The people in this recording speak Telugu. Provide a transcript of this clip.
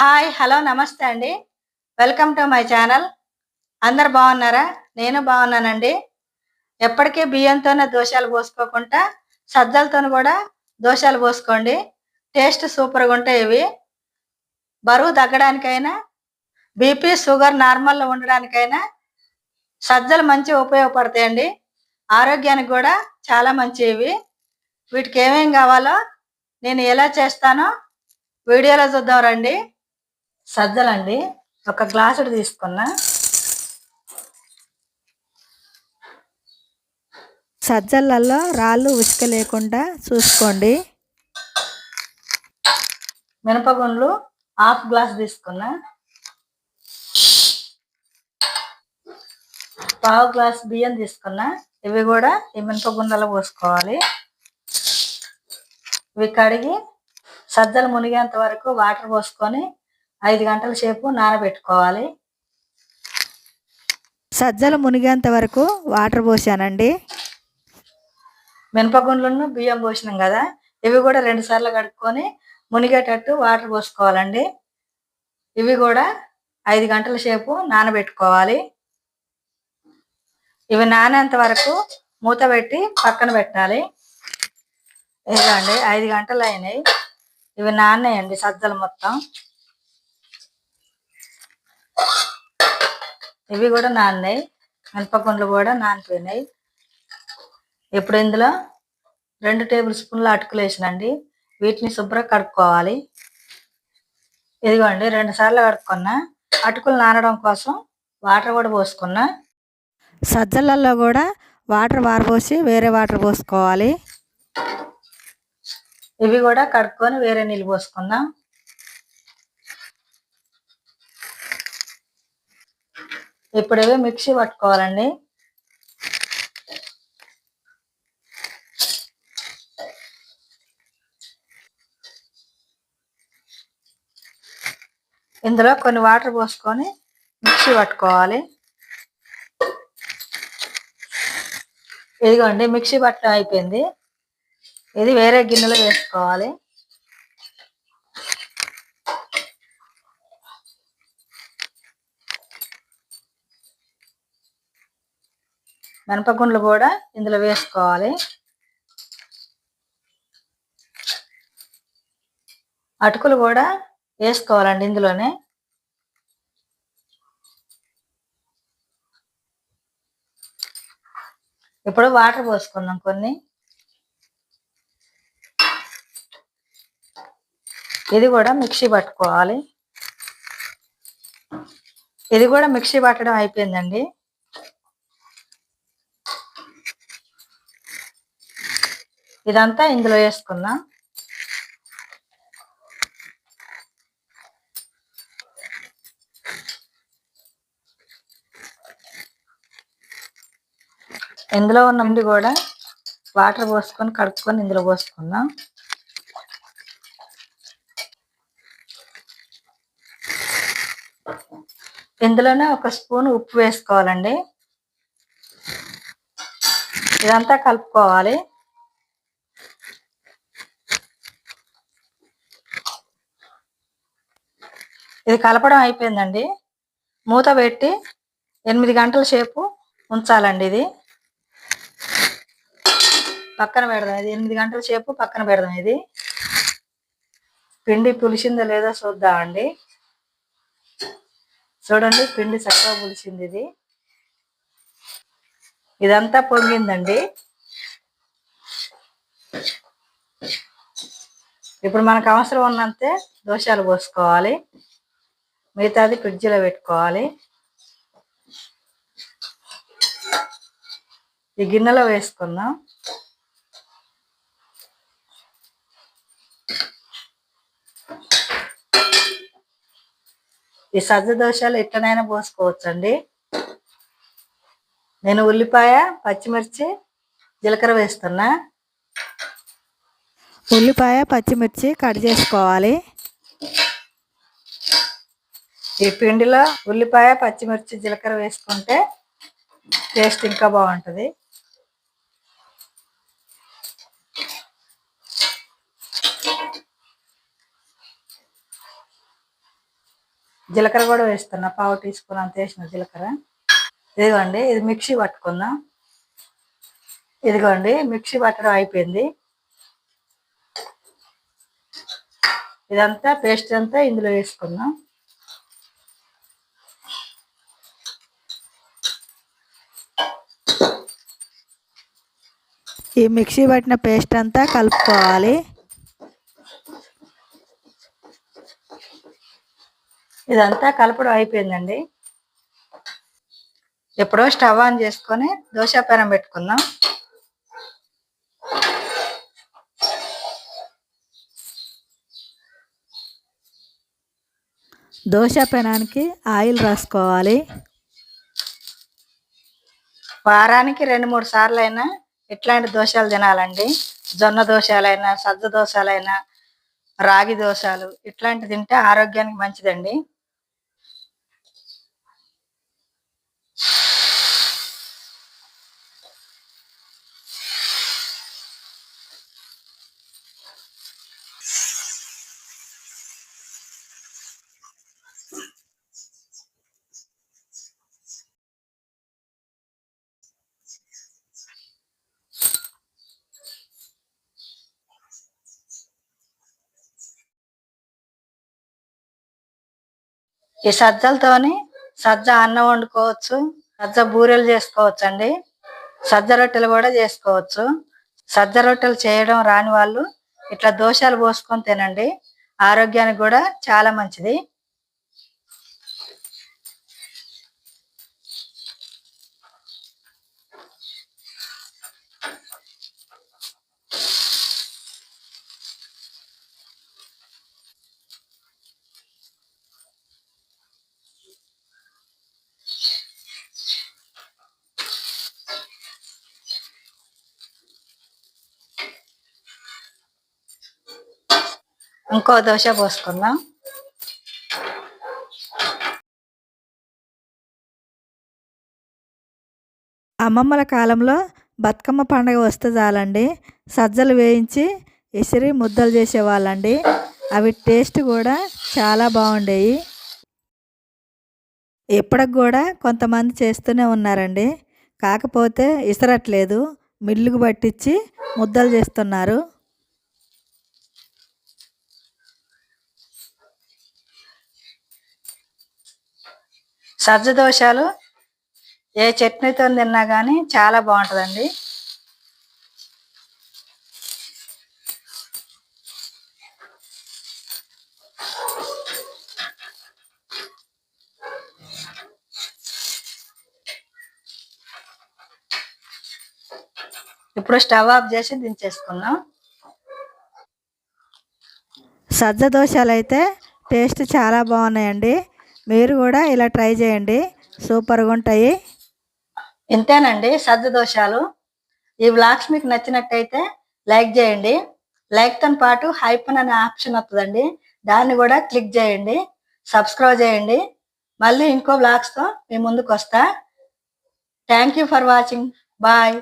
హాయ్ హలో నమస్తే అండి. Welcome to my channel. అందరు బాగున్నారా? నేను బాగున్నానండి. ఎప్పటికీ బియ్యంతోనే దోశలు పోసుకోకుండా సజ్జలతో కూడా దోశలు పోసుకోండి. టేస్ట్ సూపర్గా ఉంటాయి ఇవి. బరువు తగ్గడానికైనా బీపీ షుగర్ నార్మల్లో ఉండడానికైనా సజ్జలు మంచిగా ఉపయోగపడతాయండి. ఆరోగ్యానికి కూడా చాలా మంచివి వీటికి ఏమేం కావాలో నేను ఎలా చేస్తానో వీడియోలో చూద్దాం రండి. సజ్జలండి. ఒక గ్లాసుడు తీసుకున్నా. సజ్జలలో రాళ్ళు ఉసుక లేకుండా చూసుకోండి. మినపగుండ్లు హాఫ్ గ్లాస్ తీసుకున్నా. పావు గ్లాస్ బియ్యం తీసుకున్నా. ఇవి కూడా ఈ మినపగుండలో పోసుకోవాలి. ఇవి కడిగి సజ్జలు మునిగేంత వరకు వాటర్ పోసుకొని ఐదు గంటల సేపు నానబెట్టుకోవాలి. సజ్జలు మునిగేంత వరకు వాటర్ పోసానండి. మినపగుండ్లను బియ్యం పోసినాం కదా ఇవి కూడా రెండు సార్లు కడుక్కొని మునిగేటట్టు వాటర్ పోసుకోవాలండి. ఇవి కూడా ఐదు గంటల సేపు నానబెట్టుకోవాలి. ఇవి నానేంత వరకు మూత పెట్టి పక్కన పెట్టాలి. ఇదిగోండి ఐదు గంటలు అయినాయి. ఇవి నానేయండి సజ్జలు మొత్తం. ఇవి కూడా నాన్నాయి. మినపగుండ్లు కూడా నానిపోయినాయి. ఇప్పుడు ఇందులో రెండు టేబుల్ స్పూన్ల అటుకులు వేసినండి. వీటిని శుభ్రం కడుక్కోవాలి. ఇదిగోండి రెండు సార్లు కడుక్కున్నా. అటుకులు నానడం కోసం వాటర్ కూడా పోసుకున్నా. సజ్జలలో కూడా వాటర్ వారబోసి వేరే వాటర్ పోసుకోవాలి. ఇవి కూడా కడుక్కొని వేరే నీళ్ళు పోసుకుందాం. ఇప్పుడు ఇవి మిక్సీ పట్టుకోవాలండి. ఇందులో కొన్ని వాటర్ పోసుకొని మిక్సీ పట్టుకోవాలి. ఇదిగోండి మిక్సీ పట్టడం అయిపోయింది. ఇది వేరే గిన్నెలో వేసుకోవాలి. మినపగుండ్లు కూడా ఇందులో వేసుకోవాలి. అటుకులు కూడా వేసుకోవాలండి ఇందులోనే. ఇప్పుడు వాటర్ పోసుకుందాం కొన్ని. ఇది కూడా మిక్సీ పట్టుకోవాలి. ఇది కూడా మిక్సీ పట్టడం అయిపోయిందండి. ఇదంతా ఇందులో వేసుకుందాం. ఇందులో ఉన్న కూడా వాటర్ పోసుకొని కడుక్కొని ఇందులో పోసుకుందాం. ఇందులోనే ఒక స్పూన్ ఉప్పు వేసుకోవాలండి. ఇదంతా కలుపుకోవాలి. ఇది కలపడం అయిపోయిందండి. మూత పెట్టి ఎనిమిది గంటల సేపు ఉంచాలండి ఇది. పక్కన పెడదాం. ఇది ఎనిమిది గంటల సేపు పక్కన పెడదాం ఇది. పిండి పులిసిందో లేదో చూద్దామండి చూడండి పిండి చక్కగా పులిసింది ఇది. ఇదంతా పొంగిందండి. ఇప్పుడు మనకు అవసరం ఉన్నంతే దోషాలు పోసుకోవాలి. మిగతాది ఫ్రిడ్జ్లో పెట్టుకోవాలి. ఈ గిన్నెలో వేసుకుందాం. ఈ సజ్జ దోశలు ఎట్లనైనా పోసుకోవచ్చండి. నేను ఉల్లిపాయ పచ్చిమిర్చి జీలకర్ర వేస్తున్నా. ఉల్లిపాయ పచ్చిమిర్చి కట్ చేసుకోవాలి. ఈ పిండిలో ఉల్లిపాయ పచ్చిమిర్చి జీలకర్ర వేసుకుంటే టేస్ట్ ఇంకా బాగుంటుంది. జీలకర్ర కూడా వేస్తున్నా పావు టీ స్పూన్ అంత వేసిన జీలకర్ర. ఇదిగోండి ఇది మిక్సీ పట్టుకుందాం. ఇదిగోండి మిక్సీ పట్టడం అయిపోయింది. ఇదంతా పేస్ట్ అంతా ఇందులో వేసుకుందాం. ఈ మిక్సీ పట్టిన పేస్ట్ అంతా కలుపుకోవాలి. ఇదంతా కలపడం అయిపోయిందండి. ఎప్పుడో స్టవ్ ఆన్ చేసుకొని దోశ పెనం పెట్టుకుందాం. దోశ పెనానికి ఆయిల్ రాసుకోవాలి. వారానికి రెండు మూడు సార్లు అయినా ఇట్లాంటి దోశలు తినాలండి? జొన్న దోషాలైనా సజ్జ దోషాలైనా రాగి దోషాలు ఇట్లాంటి తింటే ఆరోగ్యానికి మంచిదండి. ఈ సజ్జలతోని సజ్జ అన్నం వండుకోవచ్చు సజ్జ బూరెలు చేసుకోవచ్చు అండి సజ్జ రొట్టెలు కూడా చేసుకోవచ్చు. సజ్జ రొట్టెలు చేయడం రాని వాళ్ళు ఇట్లా దోశాలు పోసుకొని తినండి ఆరోగ్యానికి కూడా చాలా మంచిది. ఇంకో దోశ పోసుకుందాం. అమ్మమ్మల కాలంలో బతుకమ్మ పండుగ వస్తే చాలండి. సజ్జలు వేయించి ఇసిరి ముద్దలు చేసేవాళ్ళండి. అవి టేస్ట్ కూడా చాలా బాగుండేవి ఇప్పటికి కూడా కొంతమంది చేస్తూనే ఉన్నారండి. కాకపోతే ఇసరట్లేదు. మిల్లుకు పట్టించి ముద్దలు చేస్తున్నారు. సజ్జ దోశలు ఏ చట్నీతో తిన్నా కానీ చాలా బాగుంటుందండి. ఇప్పుడు స్టవ్ ఆఫ్ చేసి దించేసుకుందాం. సజ్జ దోశలు అయితే టేస్ట్ చాలా బాగున్నాయండి. మీరు కూడా ఇలా ట్రై చేయండి. సూపర్గా ఉంటాయి. ఇంతేనండి సజ్జ దోషాలు. ఈ బ్లాగ్స్ మీకు నచ్చినట్టయితే లైక్ చేయండి. లైక్తో పాటు హైపన్ అనే ఆప్షన్ వస్తుందండి. దాన్ని కూడా క్లిక్ చేయండి. సబ్స్క్రైబ్ చేయండి. మళ్ళీ ఇంకో బ్లాగ్స్తో మీ ముందుకు వస్తా. Thank you for watching bye